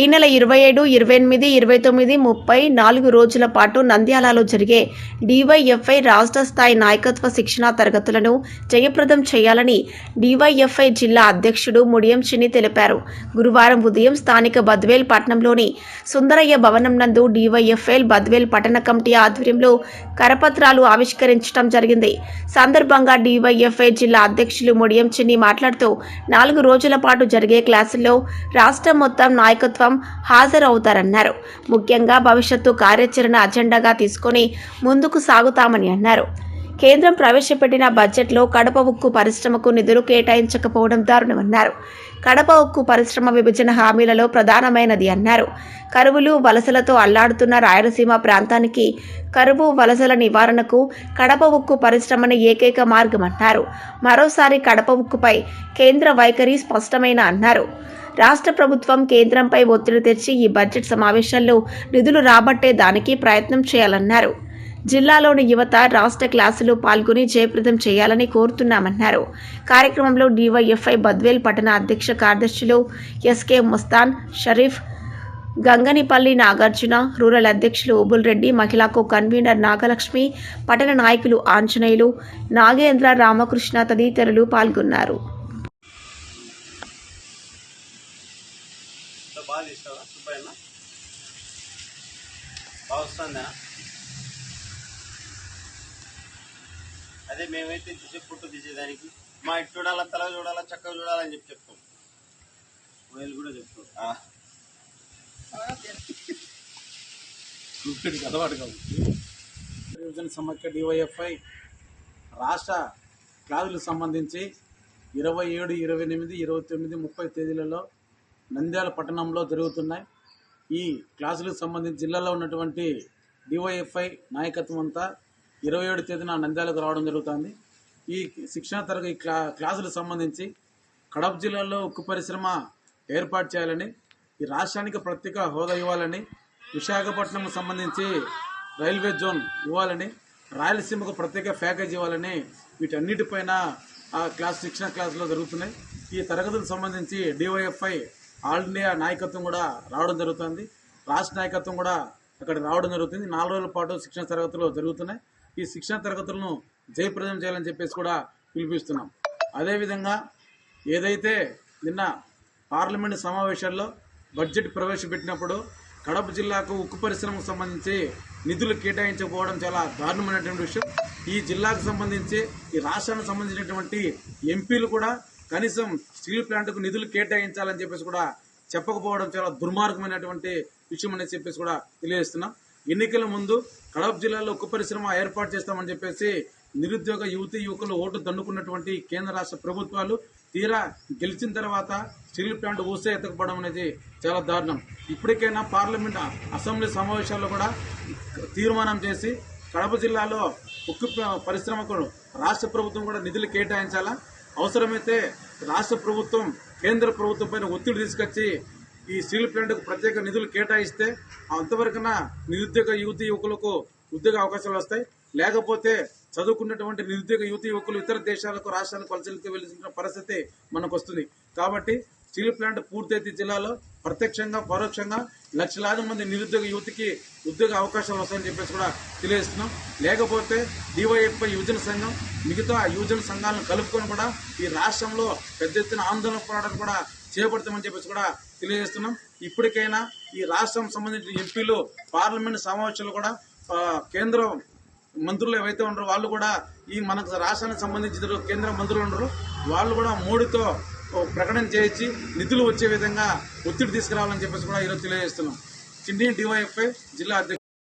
ఈ నెల ఇరవై ఏడు ఇరవై ఎనిమిది ఇరవై తొమ్మిది ముప్పై నాలుగు రోజుల పాటు నంద్యాలలో జరిగే డివైఎఫ్ఐ రాష్ట్ర స్థాయి నాయకత్వ శిక్షణా తరగతులను జయప్రదం చేయాలని డివైఎఫ్ఐ జిల్లా అధ్యక్షుడు ముడియం చిన్ని తెలిపారు. గురువారం ఉదయం స్థానిక బద్వేల్ పట్టణంలోని సుందరయ్య భవనం నందు డివైఎఫ్ఐల్ బద్వేల్ పట్టణ కమిటీ ఆధ్వర్యంలో కరపత్రాలు ఆవిష్కరించడం జరిగింది. సందర్భంగా డివైఎఫ్ఐ జిల్లా అధ్యక్షులు ముడియం చిన్ని మాట్లాడుతూ నాలుగు రోజుల పాటు జరిగే క్లాసుల్లో రాష్ట్రం మొత్తం నాయకత్వం హాజరవుతారన్నారు. ముఖ్యంగా భవిష్యత్తు కార్యాచరణ అజెండాగా తీసుకొని ముందుకు సాగుతామని అన్నారు. కేంద్రం ప్రవేశపెట్టిన బడ్జెట్లో కడప ఉక్కు పరిశ్రమకు నిధులు కేటాయించకపోవడం దారుణమన్నారు. కడప ఉక్కు పరిశ్రమ విభజన హామీలలో ప్రధానమైనది అన్నారు. కరువులు వలసలతో అల్లాడుతున్న రాయలసీమ ప్రాంతానికి కరువు వలసల నివారణకు కడప ఉక్కు పరిశ్రమని ఏకైక మార్గమన్నారు మరోసారి కడప ఉక్కుపై కేంద్ర వైఖరి స్పష్టమైన అన్నారు. రాష్ట్ర ప్రభుత్వం కేంద్రంపై ఒత్తిడి తెచ్చి ఈ బడ్జెట్ సమావేశాల్లో నిధులు రాబట్టే దానికి ప్రయత్నం చేయాలన్నారు. జిల్లాలోని యువత రాష్ట్ర క్లాసులో పాల్గొని జయప్రదం చేయాలని కోరుతున్నామన్నారు. కార్యక్రమంలో డివైఎఫ్ఐ బద్వేల్ పట్టణ అధ్యక్ష కార్యదర్శులు ఎస్కే ముస్తాన్ షరీఫ్ గంగనిపల్లి నాగార్జున రూరల్ అధ్యక్షులు ఉబుల్ రెడ్డి మహిళాకు కన్వీనర్ నాగలక్ష్మి పట్టణ నాయకులు ఆంజనేయులు నాగేంద్ర రామకృష్ణ తదితరులు పాల్గొన్నారు. బాగా తీస్తావా సుబ్బయ్య బాగా వస్తుందా? అదే మేమైతే తీసే పుట్టు తీసేదానికి. మా ఇటు చూడాలా తల చూడాలా చక్కగా చూడాలని చెప్పి చెప్తాం. వీళ్ళు కూడా చెప్తాం. అలవాటు విభజన సమాఖ్య డివైఎఫ్ఐ. రాష్ట్ర క్లాసులకు సంబంధించి ఇరవై ఏడు ఇరవై ఎనిమిది ఇరవై తొమ్మిది ముప్పై తేదీలలో నంద్యాల పట్టణంలో జరుగుతున్నాయి. ఈ క్లాసులకు సంబంధించి జిల్లాలో ఉన్నటువంటి డివైఎఫ్ఐ నాయకత్వం అంతా ఇరవై ఏడు తేదీన నంద్యాలకు రావడం జరుగుతుంది. ఈ శిక్షణ తరగతి క్లా క్లాసులకు సంబంధించి కడప జిల్లాలో ఉక్కు పరిశ్రమ ఏర్పాటు చేయాలని ఈ రాష్ట్రానికి ప్రత్యేక హోదా ఇవ్వాలని విశాఖపట్నం సంబంధించి రైల్వే జోన్ ఇవ్వాలని రాయలసీమకు ప్రత్యేక ప్యాకేజ్ ఇవ్వాలని వీటన్నిటిపైన ఆ క్లాస్ శిక్షణ క్లాసులో జరుగుతున్నాయి. ఈ తరగతులకు సంబంధించి డివైఎఫ్ఐ ఆల్ ఇండియా నాయకత్వం కూడా రావడం జరుగుతుంది. రాష్ట్ర నాయకత్వం కూడా అక్కడ రావడం జరుగుతుంది. నాలుగు రోజుల పాటు శిక్షణ తరగతులు జరుగుతున్నాయి. ఈ శిక్షణ తరగతులను జయప్రదం చేయాలని చెప్పేసి కూడా పిలిపిస్తున్నాం. అదేవిధంగా ఏదైతే నిన్న పార్లమెంట్ సమావేశాల్లో బడ్జెట్ ప్రవేశపెట్టినప్పుడు కడప జిల్లాకు ఉక్కు పరిశ్రమకు సంబంధించి నిధులు కేటాయించకపోవడం చాలా దారుణమైనటువంటి విషయం. ఈ జిల్లాకు సంబంధించి ఈ రాష్ట్రానికి సంబంధించినటువంటి ఎంపీలు కూడా కనీసం స్టీల్ ప్లాంట్కు నిధులు కేటాయించాలని చెప్పేసి కూడా చెప్పకపోవడం చాలా దుర్మార్గమైనటువంటి విషయం అని చెప్పేసి కూడా తెలియజేస్తున్నాం. ఎన్నికల ముందు కడప జిల్లాలో ఉక్కు పరిశ్రమ ఏర్పాటు చేస్తామని చెప్పేసి నిరుద్యోగ యువతి యువకులు ఓటు దండుకున్నటువంటి కేంద్ర రాష్ట్ర ప్రభుత్వాలు తీరా గెలిచిన తర్వాత స్టీల్ ప్లాంట్ ఊసే ఎత్తకపోవడం అనేది చాలా దారుణం. ఇప్పటికైనా పార్లమెంట్ అసెంబ్లీ సమావేశాల్లో కూడా తీర్మానం చేసి కడప జిల్లాలో ఉక్కు పరిశ్రమకు రాష్ట్ర ప్రభుత్వం కూడా నిధులు కేటాయించాలా? అవసరమైతే రాష్ట్ర ప్రభుత్వం కేంద్ర ప్రభుత్వం పైన ఒత్తిడి తీసుకొచ్చి ఈ స్టీల్ ప్లాంట్కు ప్రత్యేక నిధులు కేటాయిస్తే అంతవరకున నిరుద్యోగ యువతి యువకులకు ఉద్యోగ అవకాశాలు వస్తాయి. లేకపోతే చదువుకున్నటువంటి నిరుద్యోగ యువతి యువకులు ఇతర దేశాలకు రాష్ట్రాలకు వలసలకు వెళ్ళిన పరిస్థితి మనకు వస్తుంది కాబట్టి స్టీల్ ప్లాంట్ పూర్తయితే జిల్లాలో ప్రత్యక్షంగా పరోక్షంగా లక్షలాది మంది నిరుద్యోగ యువతికి ఉద్యోగ అవకాశాలు వస్తాయని చెప్పేసి కూడా తెలియజేస్తున్నాం. లేకపోతే డివైఎఫ్ఐ యువజన సంఘం మిగతా యువజన సంఘాలను కలుపుకొని కూడా ఈ రాష్ట్రంలో పెద్ద ఎత్తున ఆందోళన పోరాటం కూడా చేపడతామని చెప్పేసి కూడా తెలియజేస్తున్నాం. ఇప్పటికైనా ఈ రాష్ట్రం సంబంధించిన ఎంపీలు పార్లమెంట్ సమావేశాలు కూడా కేంద్రం మంత్రులు ఏవైతే ఉన్నారో వాళ్ళు కూడా ఈ మనకు రాష్ట్రానికి సంబంధించిన కేంద్ర మంత్రులు ఉన్నారు వాళ్ళు కూడా మోడీతో ప్రకటన చేయించి నిధులు వచ్చే విధంగా ఒత్తిడి తీసుకురావాలని చెప్పేసి కూడా ఈరోజు తెలియజేస్తున్నాం. చిన్ని డివైఎఫ్ఐ జిల్లా అధ్యక్షుడు